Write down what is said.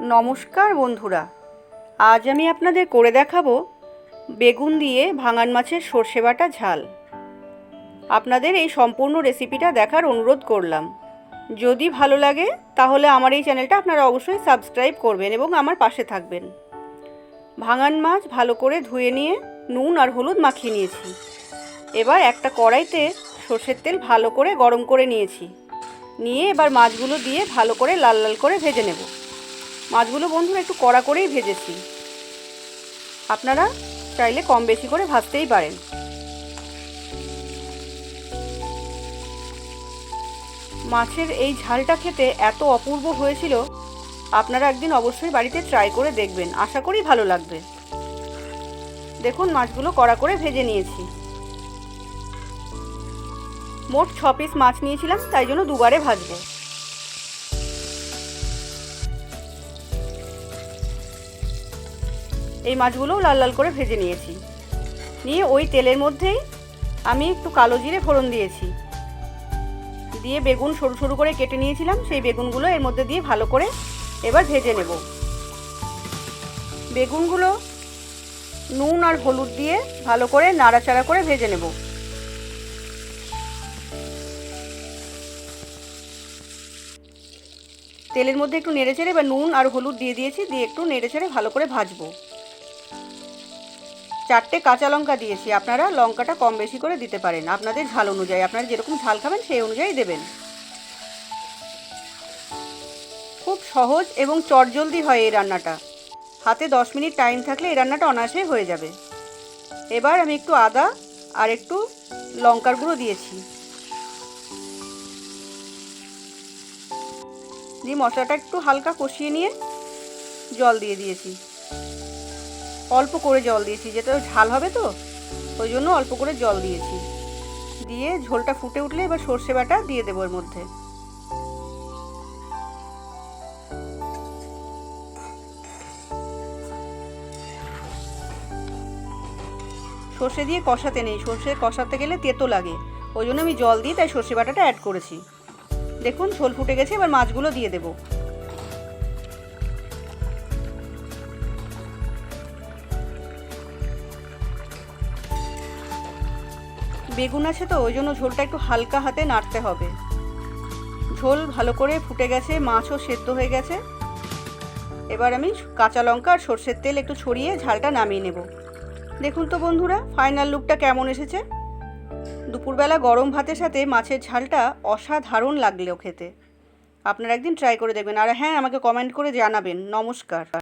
নমস্কার বন্ধুরা, আজ আমি আপনাদের করে দেখাবো বেগুন দিয়ে ভাঙান মাছের সর্ষে বাটা ঝাল। আপনাদের এই সম্পূর্ণ রেসিপিটা দেখার অনুরোধ করলাম। যদি ভালো লাগে, তাহলে আমার এই চ্যানেলটা আপনারা অবশ্যই সাবস্ক্রাইব করবেন এবং আমার পাশে থাকবেন। ভাঙান মাছ ভালো করে ধুয়ে নিয়ে নুন আর হলুদ মাখিয়ে নিয়েছি। এবার একটা কড়াইতে সর্ষের তেল ভালো করে গরম করে নিয়েছি। নিয়ে এবার মাছগুলো দিয়ে ভালো করে লাল লাল করে ভেজে নেব। মাছগুলো বন্ধুরা একটু কড়া করেই ভেজেছি। আপনারা চাইলে কম বেশি করে ভাজতেই পারেন। মাছের এই ঝালটা খেতে এত অপূর্ব হয়েছিল, আপনারা একদিন অবশ্যই বাড়িতে ট্রাই করে দেখবেন। আশা করি ভালো লাগবে। দেখুন, মাছগুলো কড়া করে ভেজে নিয়েছি। মোট ছ পিস মাছ নিয়েছিলাম, তাই জন্য দুবারে ভাজবো। এই মাছগুলোও লাল লাল করে ভেজে নিয়েছি। নিয়ে ওই তেলের মধ্যেই আমি একটু কালো জিরে ফোড়ন দিয়েছি। দিয়ে বেগুন সরু সরু করে কেটে নিয়েছিলাম, সেই বেগুনগুলো এর মধ্যে দিয়ে ভালো করে এবার ভেজে নেব। বেগুনগুলো নুন আর হলুদ দিয়ে ভালো করে নাড়াচাড়া করে ভেজে নেব। তেলের মধ্যে একটু নেড়ে চেড়ে বা নুন আর হলুদ দিয়ে দিয়েছি, দিয়ে একটু নেড়ে চেড়ে ভালো করে ভাজবো। চারটে কাঁচা লঙ্কা দিয়েছি। আপনারা লঙ্কাটা কম বেশি করে দিতে পারেন। আপনাদের ঝাল অনুযায়ী, আপনারা যেরকম ঝাল খাবেন সেই অনুযায়ী দেবেন। খুব সহজ এবং চটজলদি হয় এই রান্নাটা। হাতে দশ মিনিট টাইম থাকলে এই রান্নাটা অনায়াসে হয়ে যাবে। এবার আমি একটু আদা আর একটু লঙ্কার গুঁড়ো দিয়েছি। দিয়ে মশলাটা একটু হালকা কষিয়ে নিয়ে জল দিয়ে দিয়েছি। অল্প করে জল দিয়েছি, যেটা ঝাল হবে তো, ওই জন্য অল্প করে জল দিয়েছি। দিয়ে ঝোলটা ফুটে উঠলে এবার সর্ষে বাটা দিয়ে দেবো এর মধ্যে। সর্ষে দিয়ে কষাতে নেই, সর্ষে কষাতে গেলে তেতো লাগে, ওই জন্য আমি জল দিয়ে তাই সর্ষে বাটাটা অ্যাড করেছি। দেখুন, ঝোল ফুটে গেছে, এবার মাছগুলো দিয়ে দেবো। বেগুন আছে তো, ওই জন্য ঝোলটা একটু হালকা হাতে নাড়তে হবে। ঝোল ভালো করে ফুটে গেছে, মাছও সেদ্ধ হয়ে গেছে। এবার আমি কাঁচা লঙ্কা আর সর্ষের তেল একটু ছড়িয়ে ঝালটা নামিয়ে নেব। দেখুন তো বন্ধুরা ফাইনাল লুকটা কেমন এসেছে? দুপুরবেলা গরম ভাতের সাথে মাছের ঝালটা অসাধারণ লাগলেও খেতে। আপনারা একদিন ট্রাই করে দেখবেন। আর হ্যাঁ আমাকে কমেন্ট করে জানাবেন। নমস্কার।